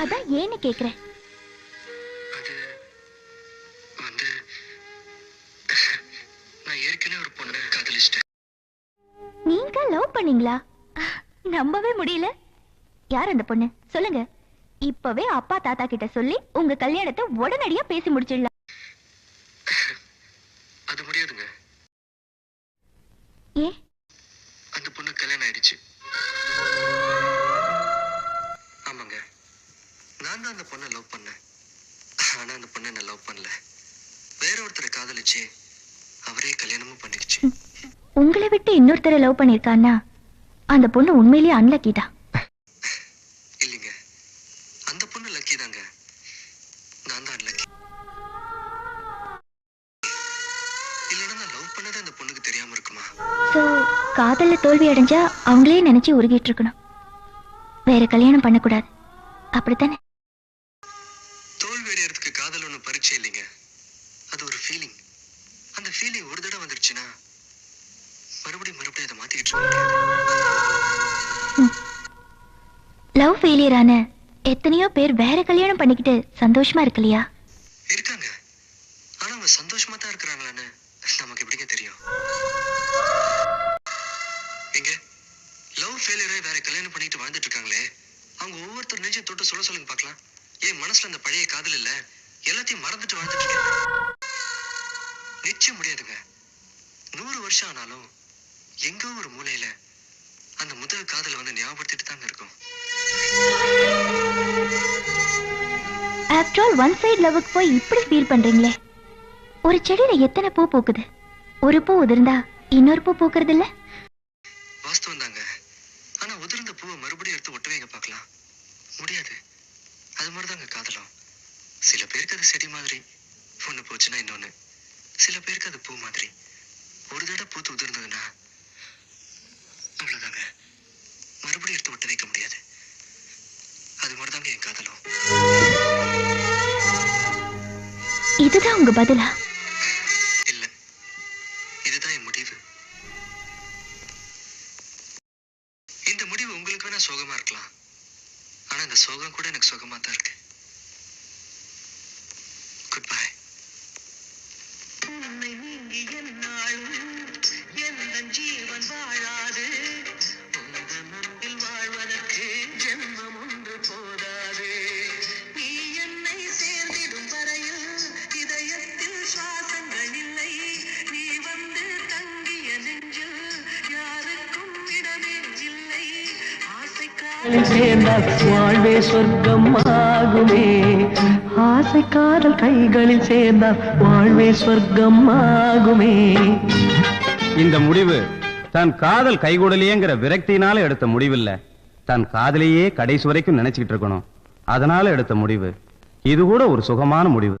அதான் ஏன்னு கேக்குறேன் நீங்க லவ் பண்ணீங்களா? நம்பவே முடியல. யார் அந்த பொண்ணு? சொல்லுங்க. இப்பவே அப்பா தாத்தா கிட்ட சொல்லி உங்க கல்யாணத்தை உடனடியா பேசி முடிச்சிடலாம். அது முடியாதுங்க. ஏ அந்த பொண்ணு கல்யாணம் ஆயிடுச்சு ஆமாங்க நான் தான் அந்த பொண்ணை லவ் பண்ணேன் ஆனா அந்த பொண்ணு என்ன லவ் பண்ணல. வேற ஒருத்தரை காதலிச்சு அவரே கல்யாணமும் பண்ணிக்கிச்சு. உங்களை விட்டு இன்னொருத்தரை லவ் பண்ணிருக்கான்னா அந்த பொண்ணு உண்மையிலேயே அன்லக்கி தான். இல்லைங்க. அந்த பொண்ணு லக்கி தாங்க. நான் தான் லக்கி இல்லைன்னா நான் லவ் பண்ணது அந்த பொண்ணுக்கு தெரியாம இருக்குமா? சோ காதல்ல தோல்வி அடைஞ்சா அவங்களே நினைச்சு உருகிட்டு இருக்கணும். வேற கல்யாணம் பண்ணக்கூடாது. அப்படித்தானே? பரீட்சை இல்லைங்க. அது ஒரு ஃபீலிங் அந்த ஃபீலிங் ஒரு தடவை வந்துருச்சுன்னா மறுபடியும் மறுபடியும் அதை மாத்திக்கிட்டு லவ் ஃபெயிலியர் ஆன எத்தனையோ பேர் வேற கல்யாணம் பண்ணிக்கிட்டு சந்தோஷமா இருக்கலையா? இருக்காங்க. ஆனா அவங்க சந்தோஷமா தான் இருக்கிறாங்களான்னு நமக்கு எப்படிங்க தெரியும்? எங்க? லவ் ஃபெயிலியரை வேற கல்யாணம் பண்ணிட்டு வாழ்ந்துட்டு இருக்காங்களே. அவங்க ஒவ்வொருத்தர் நெஞ்சை தொட்டு சொல்ல சொல்லுங்க பார்க்கலாம். ஏன் மனசுல அந்த பழைய காதல் இல்ல? எல்லாத்தையும் மறந்துட்டு வாழ்ந்துட்டு நிச்சயம் முடியாதுங்க. நூறு வருஷம் ஆனாலும் எங்கோ ஒரு மூலையில அந்த முதல் காதல் வந்து ஞாபகப்படுத்திட்டு தாங்க இருக்கும். ஆஃப்டர் ஆல் ஒன் சைடு லவ்வுக்கு போய் இப்படி ஃபீல் பண்றீங்களே? ஒரு செடியில எத்தனை பூ பூக்குது? ஒரு பூ உதிர்ந்தா இன்னொரு பூ பூக்குறது இல்ல வாஸ்தவம் தாங்க. ஆனா உதிர்ந்த பூவை மறுபடியும் எடுத்து ஒட்ட வைங்க பார்க்கலாம். முடியாது. அது மாதிரிதாங்க காதலும். சில பேருக்கு அது செடி மாதிரி. ஒண்ணு போச்சுன்னா இன்னொன்னு. சில பேருக்கு அது பூ மாதிரி. ஒரு தடவை பூத்து உதிர்ந்ததுன்னா அவ்வளவுதாங்க. மறுபடியும் எடுத்து ஒட்ட வைக்க முடியாது. அது மாதிரிதாங்க என் காதலும். இதுதான் உங்க பதிலா? இல்ல. இதுதான் என் முடிவு. இந்த முடிவு உங்களுக்கு வேணா சோகமா இருக்கலாம். ஆனா இந்த சோகம் கூட எனக்கு சோகமா தான் இருக்கு. குட் உன்னை நீங்கி என் நாளும் எந்த ஜீவன் வாழாது. சேர்ந்தால் வாழ்வே சொர்க்கம் ஆகுமே ஆசை காதல் கைகளில் சேர்ந்தால் வாழ்வே சொர்க்கம் ஆகுமே இந்த முடிவு தன் காதல் கைகூடலையேங்கிற விரக்தியினால எடுத்த முடிவில்ல. தன் காதலையே கடைசி வரைக்கும் நினைச்சுக்கிட்டு இருக்கணும். அதனால எடுத்த முடிவு. இது கூட ஒரு சுகமான முடிவு.